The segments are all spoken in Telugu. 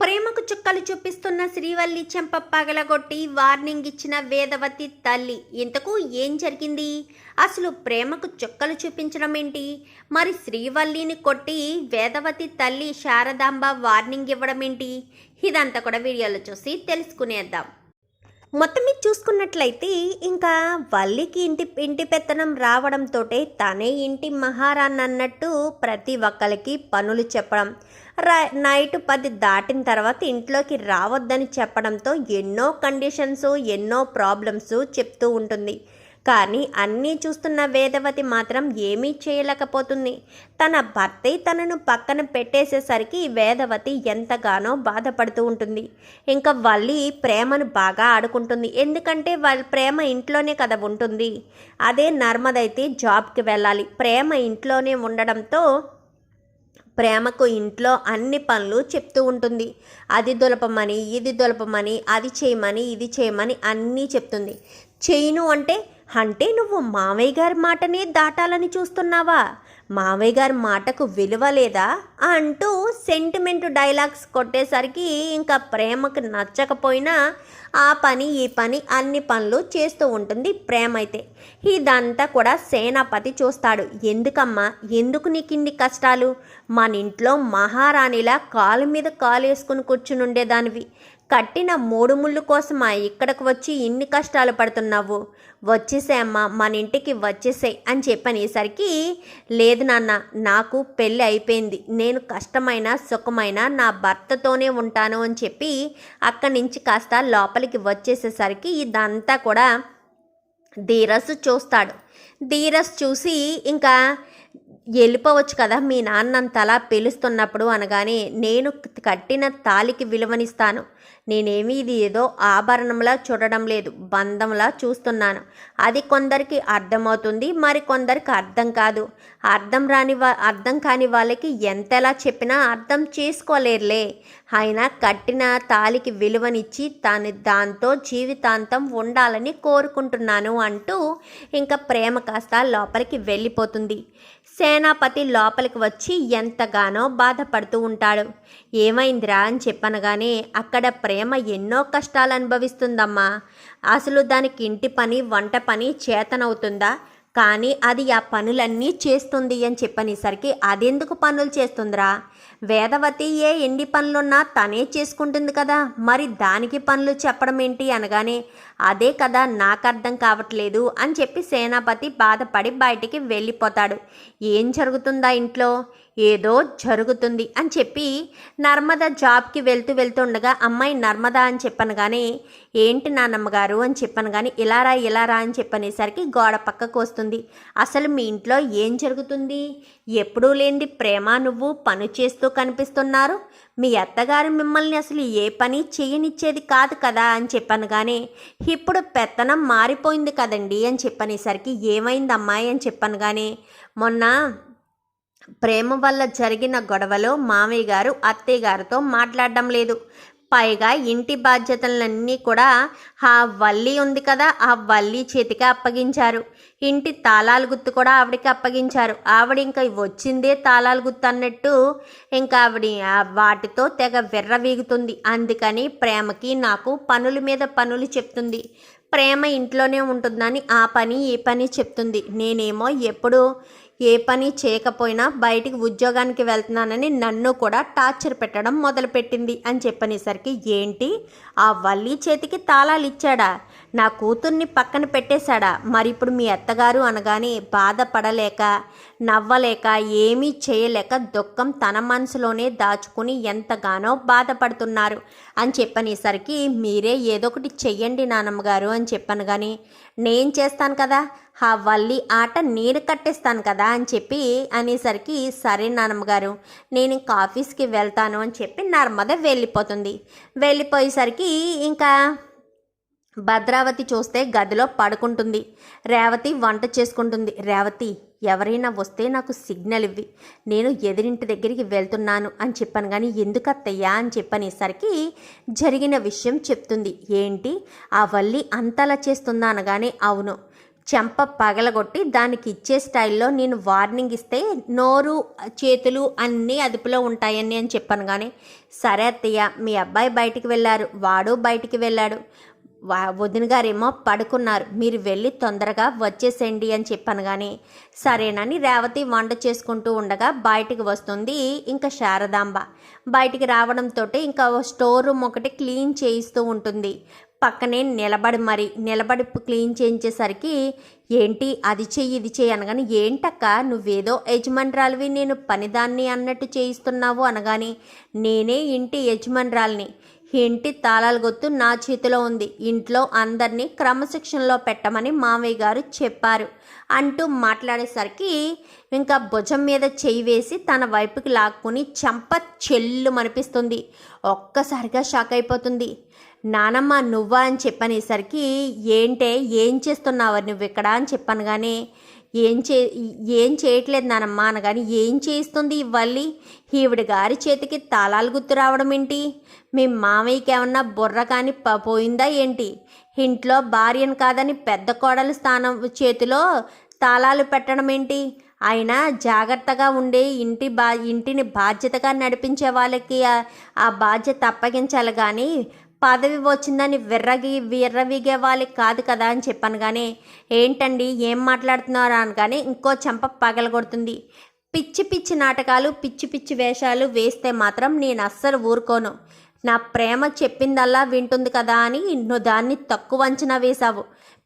ప్రేమకు చుక్కలు చూపిస్తున్న శ్రీవల్లి చెంప పగలగొట్టి వార్నింగ్ ఇచ్చిన వేదవతి తల్లి ఇంతకు ఏం జరిగింది? అసలు ప్రేమకు చుక్కలు చూపించడం ఏంటి? మరి శ్రీవల్లిని కొట్టి వేదవతి తల్లి శారదాంబ వార్నింగ్ ఇవ్వడం ఏంటి? ఇదంతా కూడా వీడియోలో చూసి తెలుసుకునేద్దాం. మొత్తం మీద చూసుకున్నట్లయితే ఇంకా వల్లికి ఇంటి ఇంటి పెత్తనం రావడంతో తనే ఇంటి మహారాణి అన్నట్టు ప్రతి ఒక్కరికి పనులు చెప్పడం. నైట్ పది దాటిన తర్వాత ఇంట్లోకి రావద్దని చెప్పడంతో ఎన్నో కండిషన్స్ ఎన్నో ప్రాబ్లమ్స్ చెప్తూ ఉంటుంది. కానీ అన్నీ చూస్తున్న వేదవతి మాత్రం ఏమీ చేయలేకపోతుంది. తన భర్తే తనను పక్కన పెట్టేసేసరికి వేదవతి ఎంతగానో బాధపడుతూ ఉంటుంది. ఇంకా వల్లి ప్రేమను బాగా ఆడుకుంటుంది. ఎందుకంటే వాళ్ళ ప్రేమ ఇంట్లోనే కదా ఉంటుంది. అదే నర్మదైతే జాబ్కి వెళ్ళాలి. ప్రేమ ఇంట్లోనే ఉండడంతో ప్రేమకు ఇంట్లో అన్ని పనులు చెప్తూ ఉంటుంది. అది దులపమని ఇది దులపమని అది చేయమని ఇది చేయమని అన్నీ చెప్తుంది. చేయను అంటే అంటే నువ్వు మావయ్య గారి మాటనే దాటాలని చూస్తున్నావా? మావయ్య గారి మాటకు విలువ లేదా? అంటూ సెంటిమెంట్ డైలాగ్స్ కొట్టేసరికి ఇంకా ప్రేమకు నచ్చకపోయినా ఆ పని ఈ పని అన్ని పనులు చేస్తూ ఉంటుంది ప్రేమ అయితే ఇదంతా కూడా సేనాపతి చూస్తాడు. ఎందుకమ్మా? ఎందుకు నీకు ఇన్ని కష్టాలు? మన ఇంట్లో మహారాణిలా కాలు మీద కాలు వేసుకుని కూర్చుని ఉండేదానివి కట్టిన మూడు ముళ్ళు కోసమా ఇక్కడికి వచ్చి ఇన్ని కష్టాలు పడుతున్నావు? వచ్చేసేమ్మా మన ఇంటికి వచ్చేసేయ్ అని చెప్పనేసరికి లేదు నాన్న నాకు పెళ్ళి అయిపోయింది. నేను కష్టమైన సుఖమైన నా భర్తతోనే ఉంటాను అని చెప్పి అక్కడి నుంచి కాస్త లోపలికి వచ్చేసేసరికి ఇదంతా కూడా ధీరస్ చూస్తాడు. ధీరస్ చూసి ఇంకా వెళ్ళిపోవచ్చు కదా మీ నాన్నంతలా పిలుస్తున్నప్పుడు అనగానే నేను కట్టిన తాలికి విలువనిస్తాను. నేనేమి ఇది ఏదో ఆభరణంలా చూడడం లేదు బంధంలా చూస్తున్నాను. అది కొందరికి అర్థమవుతుంది మరి కొందరికి అర్థం కాదు. అర్థం రాని వా అర్థం కాని వాళ్ళకి ఎంతలా చెప్పినా అర్థం చేసుకోలేరులే. ఆయన కట్టిన తాలికి విలువనిచ్చి తాను దాంతో జీవితాంతం ఉండాలని కోరుకుంటున్నాను అంటూ ఇంకా ప్రేమ కాస్త లోపలికి వెళ్ళిపోతుంది. సేనాపతి లోపలికి వచ్చి ఎంతగానో బాధపడుతూ ఉంటాడు. ఏమైందిరా అని చెప్పనగానే అక్కడ ప్రేమ ఎన్నో కష్టాలు అనుభవిస్తుందమ్మా అసలు దానికి ఇంటి పని వంట పని చేతనవుతుందా? కానీ అది ఆ పనులన్నీ చేస్తుంది అని చెప్పనేసరికి అదెందుకు పనులు చేస్తుందిరా? వేదవతి ఏ ఎన్ని పనులున్నా తనే చేసుకుంటుంది కదా. మరి దానికి పనులు చెప్పడం ఏంటి అనగానే అదే కదా నాకు అర్థం కావట్లేదు అని చెప్పి సేనాపతి బాధపడి బయటికి వెళ్ళిపోతాడు. ఏం జరుగుతుందా ఇంట్లో? ఏదో జరుగుతుంది అని చెప్పి నర్మద జాబ్కి వెళ్తూ వెళ్తుండగా అమ్మాయి నర్మద అని చెప్పను కానీ ఏంటి నాన్నమ్మగారు అని చెప్పను కానీ ఇలా రా ఇలా రా అని చెప్పనేసరికి గోడ పక్కకు వస్తుంది. అసలు మీ ఇంట్లో ఏం జరుగుతుంది? ఎప్పుడూ లేనిది ప్రేమ నువ్వు పని చేస్తూ కనిపిస్తున్నారు. మీ అత్తగారు మిమ్మల్ని అసలు ఏ పని చేయనిచ్చేది కాదు కదా అని చెప్పాను కానీ ఇప్పుడు పెత్తనం మారిపోయింది కదండి అని చెప్పనేసరికి ఏమైంది అమ్మాయి అని చెప్పాను కానీ మొన్న ప్రేమ వల్ల జరిగిన గొడవలో మామయ్య గారు అత్తయ్య గారితో మాట్లాడడం లేదు. పైగా ఇంటి బాధ్యతలన్నీ కూడా ఆ వల్లి ఉంది కదా ఆ వల్లి చేతికి అప్పగించారు. ఇంటి తాళాలు గుర్తు కూడా ఆవిడకి అప్పగించారు. ఆవిడ ఇంకా వచ్చిందే తాళాలు గుర్తు అన్నట్టు ఇంకా ఆవిడ వాటితో తెగ విర్రవీగుతుంది అందుకని ప్రేమకి నాకు పనుల మీద పనులు చెప్తుంది. ప్రేమ ఇంట్లోనే ఉంటుందని ఆ పని ఈ పని చెప్తుంది. నేనేమో ఎప్పుడు ఏ పని చేయకపోయినా బయటికి ఉద్యోగానికి వెళ్తున్నానని నన్ను కూడా టార్చర్ పెట్టడం మొదలుపెట్టింది అని చెప్పనేసరికి ఏంటి? ఆ వల్లి చేతికి తాళాలు ఇచ్చాడా? నా కూతుర్ని పక్కన పెట్టేశాడా? మరి ఇప్పుడు మీ అత్తగారు అనగానే బాధపడలేక నవ్వలేక ఏమీ చేయలేక దుఃఖం తన మనసులోనే దాచుకుని ఎంతగానో బాధపడుతున్నారు అని చెప్పనేసరికి మీరే ఏదో ఒకటి చెయ్యండి నానమ్మగారు అని చెప్పాను కానీ నేను చేస్తాను కదా ఆ వల్లి ఆట నేను కట్టేస్తాను కదా అని చెప్పి అనేసరికి సరే నానమ్మగారు నేను ఇంకా ఆఫీస్కి వెళ్తాను అని చెప్పి నర్మద వెళ్ళిపోతుంది. వెళ్ళిపోయేసరికి ఇంకా భద్రావతి చూస్తే గదిలో పడుకుంటుంది. రేవతి వంట చేసుకుంటుంది. రేవతి ఎవరైనా వస్తే నాకు సిగ్నల్ ఇవ్వి. నేను ఎదిరింటి దగ్గరికి వెళ్తున్నాను అని చెప్పాను కానీ ఎందుకు అత్తయ్యా అని చెప్పనేసరికి జరిగిన విషయం చెప్తుంది. ఏంటి? ఆ వల్లి అంతలా చేస్తుందా అనగానే అవును. చెంప పగలగొట్టి దానికి ఇచ్చే స్టైల్లో నేను వార్నింగ్ ఇస్తే నోరు చేతులు అన్నీ అదుపులో ఉంటాయని అని చెప్పాను కానీ సరే అత్తయ్య మీ అబ్బాయి బయటికి వెళ్ళారు. వాడు బయటికి వెళ్ళాడు. వదిన గారేమో పడుకున్నారు. మీరు వెళ్ళి తొందరగా వచ్చేసేయండి అని చెప్పాను కానీ సరేనని రేవతి వంట చేసుకుంటూ ఉండగా బయటికి వస్తుంది ఇంకా శారదాంబ. బయటికి రావడంతో ఇంకా స్టోర్ రూమ్ ఒకటి క్లీన్ చేయిస్తూ ఉంటుంది. పక్కనే నిలబడి మరి నిలబడి క్లీన్ చేయించేసరికి ఏంటి అది చెయ్యి ఇది చెయ్యి అనగాని ఏంటక్క నువ్వేదో యజమానురాలివి నేను పనిదాన్ని అన్నట్టు చేయిస్తున్నావు అనగాని నేనే ఇంటి యజమానురాలిని. ఇంటి తాళాల గొత్తు నా చేతిలో ఉంది. ఇంట్లో అందరినీ క్రమశిక్షణలో పెట్టమని మామయ్య గారు చెప్పారు. అంటూ మాట్లాడేసరికి ఇంకా భుజం మీద చేయి వేసి తన వైపుకి లాక్కుని చంప చెల్లు మనిపిస్తుంది ఒక్కసారిగా షాక్ అయిపోతుంది. నానమ్మ నువ్వా అని చెప్పనేసరికి ఏంటే ఏం చేస్తున్నావు నువ్వు ఇక్కడ అని చెప్పాను కానీ ఏం చే ఏం చేయట్లేదు నానమ్మ అనగాని ఏం చేయిస్తుంది ఇవ్వాలి ఈవిడ గారి చేతికి తాళాలు గుర్తు రావడం ఏంటి? మీ మామయ్యకి ఏమన్నా బుర్ర కానీ ప- పోయిందా ఏంటి? ఇంట్లో భార్యను కాదని పెద్ద కోడలు స్థానం చేతిలో తాళాలు పెట్టడం ఏంటి? ఆయన జాగ్రత్తగా ఉండే ఇంటి బా ఇంటిని బాధ్యతగా నడిపించే వాళ్ళకి ఆ- ఆ బాధ్యత అప్పగించాలి కానీ పదవి వచ్చిందని విర్రగి విర్రవిగే వాళ్ళకి కాదు కదా అని చెప్పాను కానీ ఏంటండి ఏం మాట్లాడుతున్నారా కానీ ఇంకో చెంప పగలగొడుతుంది. పిచ్చి పిచ్చి నాటకాలు పిచ్చి పిచ్చి వేషాలు వేస్తే మాత్రం నేను అస్సలు ఊరుకోను. నా ప్రేమ చెప్పిందల్లా వింటుంది కదా అని నువ్వు దాన్ని తక్కువ అంచనా వేశావు.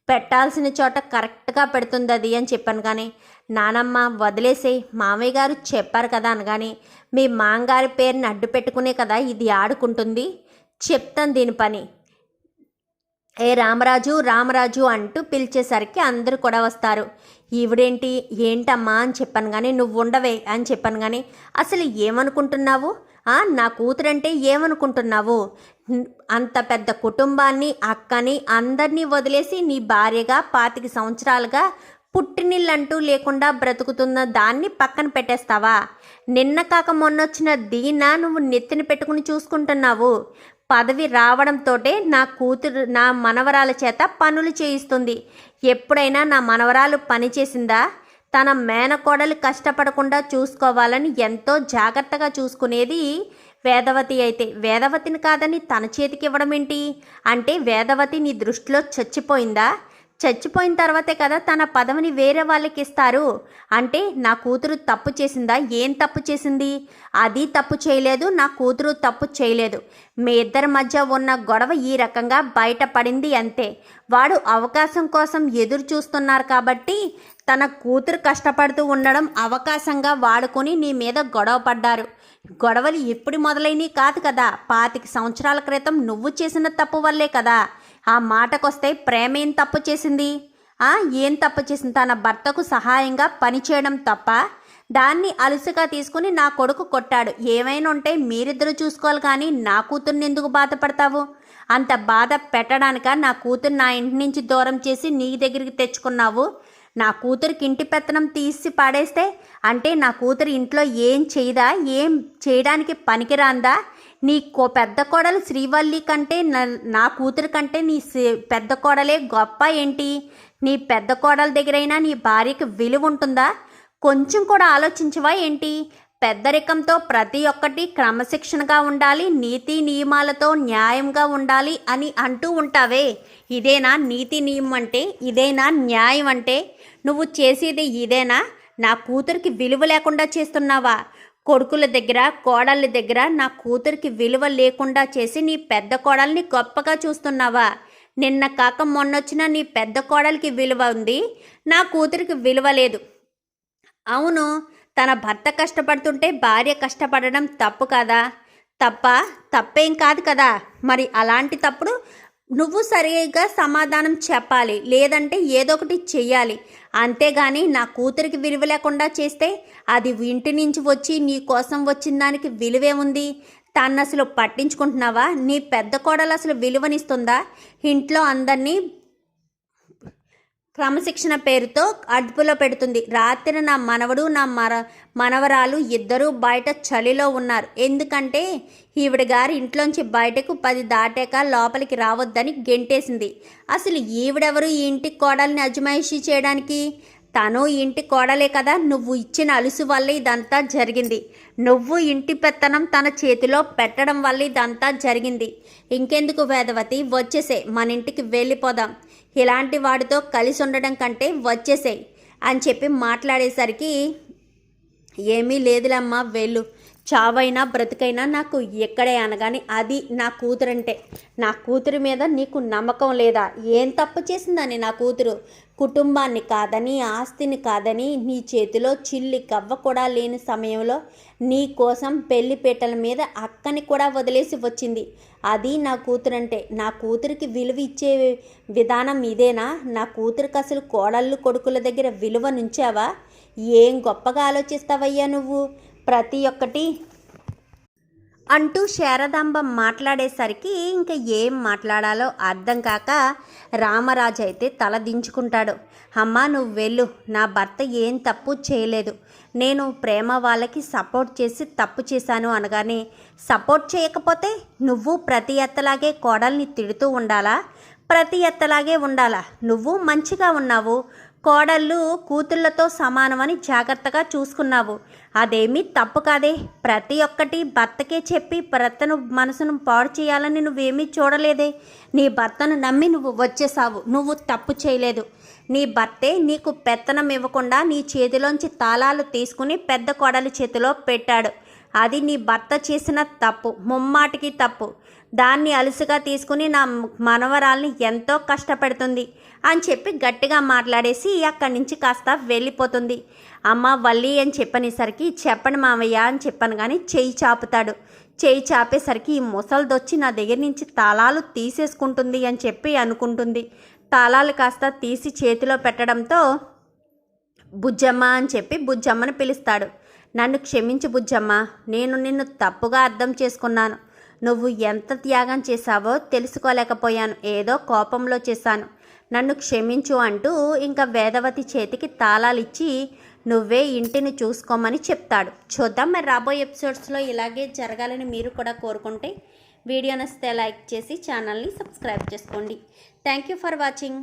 పెట్టాల్సిన చోట కరెక్ట్గా పెడుతుంది అది అని చెప్పాను కానీ నానమ్మ వదిలేసే మామయ్య గారు చెప్పారు కదా అనగానే మీ మాంగారి పేరుని అడ్డు పెట్టుకునే కదా ఇది ఆడుకుంటుంది. చెప్తాను దీని పని. ఏ రామరాజు రామరాజు అంటూ పిలిచేసరికి అందరూ కూడా వస్తారు. ఈవిడేంటి ఏంటమ్మా అని చెప్పాను కానీ నువ్వు ఉండవే అని చెప్పాను కానీ అసలు ఏమనుకుంటున్నావు? నా కూతురంటే ఏమనుకుంటున్నావు? అంత పెద్ద కుటుంబాన్ని అక్కని అందరినీ వదిలేసి నీ భార్యగా పాతిక సంవత్సరాలుగా పుట్టినిల్లంటూ లేకుండా బ్రతుకుతున్న దాన్ని పక్కన పెట్టేస్తావా? నిన్న కాక మొన్నొచ్చిన దీన నువ్వు నెత్తిన పెట్టుకుని చూసుకుంటున్నావు. పదవి రావడంతోటే నా కూతురు నా మనవరాల చేత పనులు చేయిస్తుంది. ఎప్పుడైనా నా మనవరాలు పని చేసిందా? తన మేనకోడలు కష్టపడకుండా చూసుకోవాలని ఎంతో జాగ్రత్తగా చూసుకునేది వేదవతి అయితే. వేదవతిని కాదని తన చేతికి ఇవ్వడం ఏంటి? అంటే వేదవతి నీ దృష్టిలో చచ్చిపోయిందా? చచ్చిపోయిన తర్వాతే కదా తన పదవిని వేరే వాళ్ళకి ఇస్తారు. అంటే నా కూతురు తప్పు చేసిందా? ఏం తప్పు చేసింది? అది తప్పు చేయలేదు నా కూతురు తప్పు చేయలేదు. మీ ఇద్దరి మధ్య ఉన్న గొడవ ఈ రకంగా బయటపడింది అంతే. వాడు అవకాశం కోసం ఎదురు చూస్తున్నారు కాబట్టి తన కూతురు కష్టపడుతూ ఉండడం అవకాశంగా వాడుకొని నీ మీద గొడవ పడ్డారు. గొడవలు ఎప్పుడు మొదలైనవి కాదు కదా. పాతిక సంవత్సరాల క్రితం నువ్వు చేసిన తప్పు వల్లే కదా. ఆ మాటకొస్తే ప్రేమ ఏం తప్పు చేసింది? ఆ ఏం తప్పు చేసింది? తన భర్తకు సహాయంగా పనిచేయడం తప్ప దాన్ని అలుసుగా తీసుకుని నా కొడుకు కొట్టాడు. ఏమైనా ఉంటే మీరిద్దరూ చూసుకోవాలి కానీ నా కూతుర్ని ఎందుకు బాధపడతావు? అంత బాధ పెట్టడానిక నా కూతురు నా ఇంటి నుంచి దూరం చేసి నీ దగ్గరికి తెచ్చుకున్నావు? నా కూతురికి ఇంటి పెత్తనం తీసి పాడేస్తే అంటే నా కూతురు ఇంట్లో ఏం చేయదా? ఏం చేయడానికి పనికిరాందా? నీ కో పెద్ద కోడలు శ్రీవల్లి కంటే నా- నా కూతురు కంటే నీ పెద్ద కోడలే గొప్ప ఏంటి? నీ పెద్ద కోడల దగ్గరైనా నీ భార్యకి విలువ ఉంటుందా? కొంచెం కూడా ఆలోచించవా ఏంటి? పెద్దరికంతో ప్రతి ఒక్కటి క్రమశిక్షణగా ఉండాలి నీతి నియమాలతో న్యాయంగా ఉండాలి అని అంటూ ఉంటావే. ఇదేనా నీతి నియమం అంటే? ఇదేనా న్యాయం అంటే? నువ్వు చేసేది ఇదేనా? నా కూతురికి విలువ లేకుండా చేస్తున్నావా? కొడుకుల దగ్గర కోడళ్ళ దగ్గర నా కూతురికి విలువ లేకుండా చేసి నీ పెద్ద కోడల్ని గొప్పగా చూస్తున్నావా? నిన్న కాక మొన్నొచ్చిన నీ పెద్ద కోడలికి విలువ ఉంది నా కూతురికి విలువ లేదు. అవును తన భర్త కష్టపడుతుంటే భార్య కష్టపడడం తప్పు కదా? తప్ప? తప్పేం కాదు కదా? మరి అలాంటి తప్పుడు నువ్వు సరిగా సమాధానం చెప్పాలి లేదంటే ఏదో ఒకటి చెయ్యాలి. అంతేగాని నా కూతురికి విలువ లేకుండా చేస్తే అది ఇంటి నుంచి వచ్చి నీ కోసం వచ్చిన దానికి విలువే ఉంది. తను అసలు పట్టించుకుంటున్నావా? నీ పెద్ద కోడలు అసలు విలువనిస్తుందా? ఇంట్లో అందరినీ క్రమశిక్షణ పేరుతో అదుపులో పెడుతుంది. రాత్రి నా మనవడు నా మర మనవరాలు ఇద్దరూ బయట చలిలో ఉన్నారు. ఎందుకంటే ఈవిడ గారి ఇంట్లోంచి బయటకు పది దాటాక లోపలికి రావద్దని గెంటేసింది. అసలు ఈవిడెవరు ఈ ఇంటికి కోడల్ని అజమాయిషీ చేయడానికి? తను ఇంటి కోడలే కదా నువ్వు ఇచ్చిన అలుసు వల్ల ఇదంతా జరిగింది. నువ్వు ఇంటి పెత్తనం తన చేతిలో పెట్టడం వల్ల ఇదంతా జరిగింది. ఇంకెందుకు వేదవతి? వచ్చేసే మన ఇంటికి వెళ్ళిపోదాం. ఇలాంటి వాడితో కలిసి ఉండడం కంటే వచ్చేసేయ్ అని చెప్పి మాట్లాడేసరికి ఏమీ లేదులమ్మా వెళ్ళు. చావైనా బ్రతికైనా నాకు ఎక్కడే అనగాని అది నా కూతురంటే. నా కూతురి మీద నీకు నమ్మకం లేదా? ఏం తప్పు చేసిందని నా కూతురు? కుటుంబాన్ని కాదని ఆస్తిని కాదని నీ చేతిలో చిల్లి కవ్వ కూడా లేని సమయంలో నీ కోసం పెళ్ళి పీటల మీద అక్కని కూడా వదిలేసి వచ్చింది. అది నా కూతురంటే. నా కూతురికి విలువ ఇచ్చే విధానం ఇదేనా? నా కూతురికి అసలు కోడళ్ళు కొడుకుల దగ్గర విలువ నుంచావా? ఏం గొప్పగా ఆలోచిస్తావయ్యా నువ్వు? ప్రతి ఒక్కటి అంటూ శారదాంబ మాట్లాడేసరికి ఇంకా ఏం మాట్లాడాలో అర్థం కాక రామరాజు అయితే తల దించుకుంటాడు. అమ్మా నువ్వు వెళ్ళు. నా భర్త ఏం తప్పు చేయలేదు. నేను ప్రేమ వాళ్ళకి సపోర్ట్ చేసి తప్పు చేశాను అనగానే సపోర్ట్ చేయకపోతే నువ్వు ప్రతి ఎత్తలాగే కోడల్ని తిడుతూ ఉండాలా? ప్రతి ఎత్తలాగే ఉండాలా? నువ్వు మంచిగా ఉన్నావు. కోడళ్ళు కూతుళ్ళతో సమానమని జాగ్రత్తగా చూసుకున్నావు. అదేమీ తప్పు కాదే. ప్రతి ఒక్కటి భర్తకే చెప్పి భర్తను మనసును పాడు చేయాలని నువ్వేమీ చూడలేదే. నీ భర్తను నమ్మి నువ్వు వచ్చేసావు. నువ్వు తప్పు చేయలేదు. నీ భర్తే నీకు పెత్తనం ఇవ్వకుండా నీ చేతిలోంచి తాళాలు తీసుకుని పెద్ద కోడలి చేతిలో పెట్టాడు. అది నీ భర్త చేసిన తప్పు. ముమ్మాటికి తప్పు. దాన్ని అలుసుగా తీసుకుని నా మనవరాల్ని ఎంతో కష్టపెడుతుంది అని చెప్పి గట్టిగా మాట్లాడేసి అక్కడి నుంచి కాస్త వెళ్ళిపోతుంది. అమ్మ వల్లి అని చెప్పనేసరికి చెప్పండి మావయ్య అని చెప్పాను కానీ చెయ్యి చాపుతాడు. చెయ్యి చాపేసరికి ఈ ముసలిదొచ్చి నా దగ్గర నుంచి తాళాలు తీసేసుకుంటుంది అని చెప్పి అనుకుంటుంది. తాళాలు కాస్త తీసి చేతిలో పెట్టడంతో బుజ్జమ్మ అని చెప్పి బుజ్జమ్మని పిలుస్తాడు. నన్ను క్షమించు బుజ్జమ్మ నేను నిన్ను తప్పుగా అర్థం చేసుకున్నాను. నువ్వు ఎంత త్యాగం చేశావో తెలుసుకోలేకపోయాను. ఏదో కోపంలో చేశాను. నన్ను క్షమించు అంటూ ఇంకా వేదవతి చేతికి తాళాలిచ్చి నువ్వే ఇంటిని చూసుకోమని చెప్తాడు. చూద్దాం మరి రాబోయే ఎపిసోడ్స్లో ఇలాగే జరగాలని మీరు కూడా కోరుకుంటే వీడియో నచ్చితే లైక్ చేసి ఛానల్ని సబ్స్క్రైబ్ చేసుకోండి. Thank you for watching.